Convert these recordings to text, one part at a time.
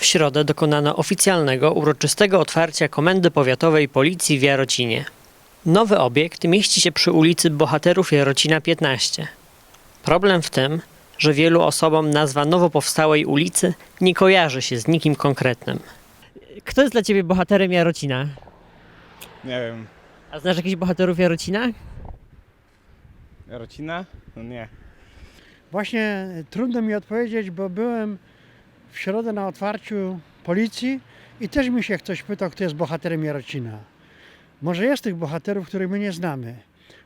W środę dokonano oficjalnego, uroczystego otwarcia Komendy Powiatowej Policji w Jarocinie. Nowy obiekt mieści się przy ulicy Bohaterów Jarocina 15. Problem w tym, że wielu osobom nazwa nowo powstałej ulicy nie kojarzy się z nikim konkretnym. Kto jest dla ciebie bohaterem Jarocina? Nie wiem, A znasz jakichś bohaterów Jarocina? Jarocina? No nie. Właśnie trudno mi odpowiedzieć, bo byłem w środę na otwarciu policji i też mi się ktoś pytał, kto jest bohaterem Jarocina. Może jest tych bohaterów, których my nie znamy.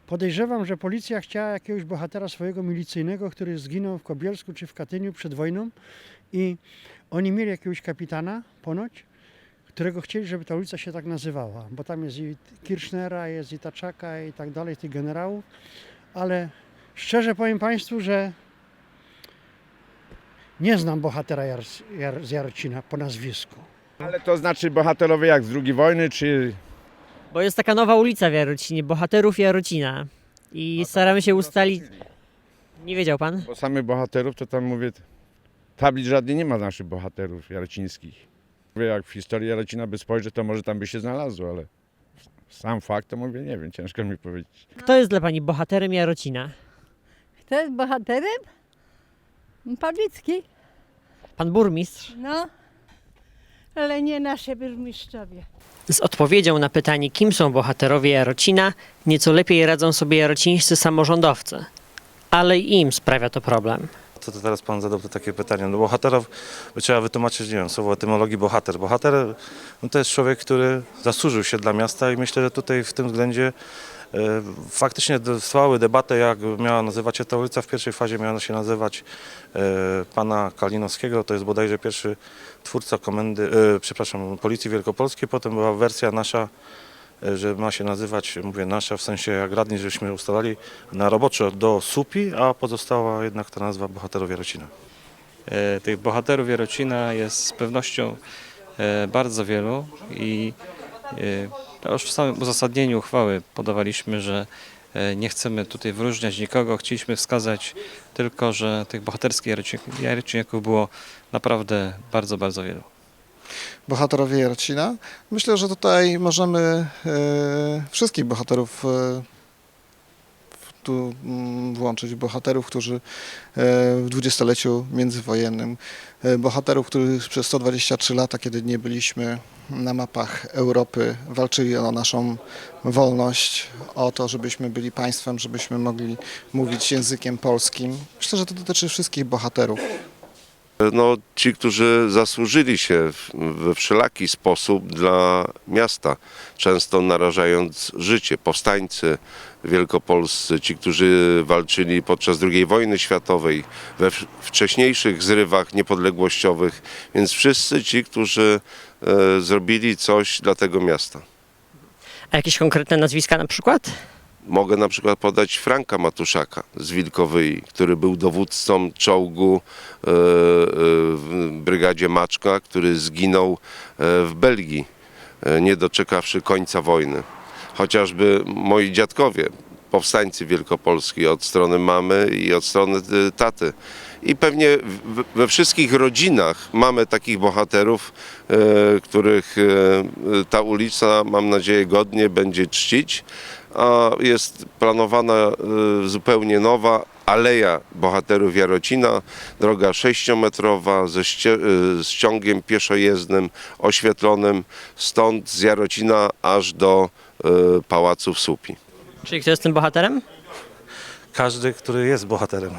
Podejrzewam, że policja chciała jakiegoś bohatera swojego milicyjnego, który zginął w Kobielsku czy w Katyniu przed wojną i oni mieli jakiegoś kapitana ponoć, którego chcieli, żeby ta ulica się tak nazywała, bo tam jest i Kirchnera, jest i Taczaka i tak dalej, tych generałów, ale szczerze powiem Państwu, że nie znam bohatera Jar, Jar, z Jarocina po nazwisku. Ale to znaczy bohaterowie jak z II wojny, czy... Bo jest taka nowa ulica w Jarocinie, Bohaterów Jarocina. I staramy się ustalić... Nie wiedział pan? Bo samych bohaterów to tam mówię, tablic żadnej nie ma naszych bohaterów jarocińskich. Mówię, jak w historii Jarocina by spojrzeć, to może tam by się znalazło, ale sam fakt to mówię, nie wiem, ciężko mi powiedzieć. Kto jest dla pani bohaterem Jarocina? Kto jest bohaterem? Pawlicki. Pan burmistrz? No, ale nie nasze burmistrzowie. Z odpowiedzią na pytanie, kim są bohaterowie Jarocina, nieco lepiej radzą sobie jarocińscy samorządowcy. Ale i im sprawia to problem. To, to teraz pan zadał to takie pytanie. No bohaterów by trzeba wytłumaczyć, nie wiem, słowo etymologii bohater. Bohater no to jest człowiek, który zasłużył się dla miasta i myślę, że tutaj w tym względzie faktycznie trwały debatę, jak miała nazywać się ta ulica. W pierwszej fazie miała się nazywać e, pana Kalinowskiego, to jest bodajże pierwszy twórca komendy, e, przepraszam, Policji Wielkopolskiej. Potem była wersja nasza, e, że ma się nazywać, mówię nasza, w sensie jak radni, żeśmy ustalali na roboczo do SUPI, a pozostała jednak ta nazwa Bohaterów Jarocina. E, Tych bohaterów Jarocina jest z pewnością e, bardzo wielu i e, już w samym uzasadnieniu uchwały podawaliśmy, że e, nie chcemy tutaj wyróżniać nikogo, chcieliśmy wskazać tylko, że tych bohaterskich Jarociniaków było naprawdę bardzo, bardzo wielu. bohaterowie Jarocina. Myślę, że tutaj możemy e, wszystkich bohaterów e, tu mm, włączyć. Bohaterów, którzy e, w dwudziestoleciu międzywojennym, e, bohaterów, którzy przez 123 lata, kiedy nie byliśmy na mapach Europy, walczyli o naszą wolność, o to, żebyśmy byli państwem, żebyśmy mogli mówić językiem polskim. Myślę, że to dotyczy wszystkich bohaterów. No, ci, którzy zasłużyli się we wszelaki sposób dla miasta, często narażając życie. Powstańcy wielkopolscy, ci, którzy walczyli podczas II wojny światowej, we wcześniejszych zrywach niepodległościowych, więc wszyscy ci, którzy e, zrobili coś dla tego miasta. A jakieś konkretne nazwiska na przykład? Mogę na przykład podać Franka Matuszaka z Wilkowyi, który był dowódcą czołgu e, e, w brygadzie Maczka, który zginął e, w Belgii, nie doczekawszy końca wojny. Chociażby moi dziadkowie, powstańcy wielkopolski od strony mamy i od strony e, taty. I pewnie we wszystkich rodzinach mamy takich bohaterów, e, których e, ta ulica, mam nadzieję, godnie będzie czcić a jest planowana y, zupełnie nowa aleja bohaterów Jarocina, droga sześciometrowa ze ście, y, z ciągiem pieszojezdnym oświetlonym stąd z Jarocina aż do y, Pałacu w. Czyli kto jest tym bohaterem? Każdy, który jest bohaterem.